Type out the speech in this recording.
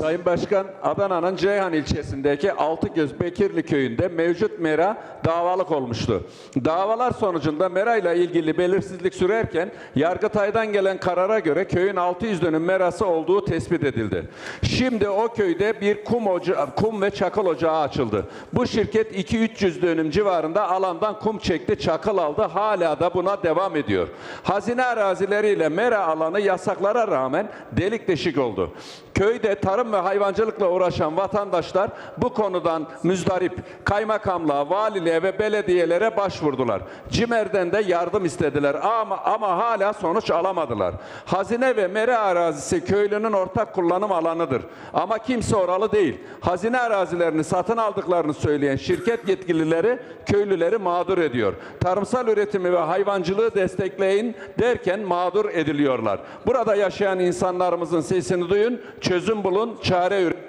Sayın Başkan, Adana'nın Ceyhan ilçesindeki Altıgöz Bekirli köyünde mevcut mera davalık olmuştu. Davalar sonucunda mera ile ilgili belirsizlik sürerken Yargıtay'dan gelen karara göre köyün 600 dönüm merası olduğu tespit edildi. Şimdi o köyde bir kum, oca- kum ve çakıl ocağı açıldı. Bu şirket 2-300 dönüm civarında alandan kum çekti, çakıl aldı. Hala da buna devam ediyor. Hazine arazileriyle mera alanı yasaklara rağmen delik deşik oldu. Köyde tarım ve hayvancılıkla uğraşan vatandaşlar bu konudan müzdarip kaymakamlığa, valiliğe ve belediyelere başvurdular. CİMER'den de yardım istediler ama, ama hala sonuç alamadılar. Hazine ve mera arazisi köylünün ortak kullanım alanıdır. Ama kimse oralı değil. Hazine arazilerini satın aldıklarını söyleyen şirket yetkilileri köylüleri mağdur ediyor. Tarımsal üretimi ve hayvancılığı destekleyin derken mağdur ediliyorlar. Burada yaşayan insanlarımızın sesini duyun, çözüm bulun, çare üretin.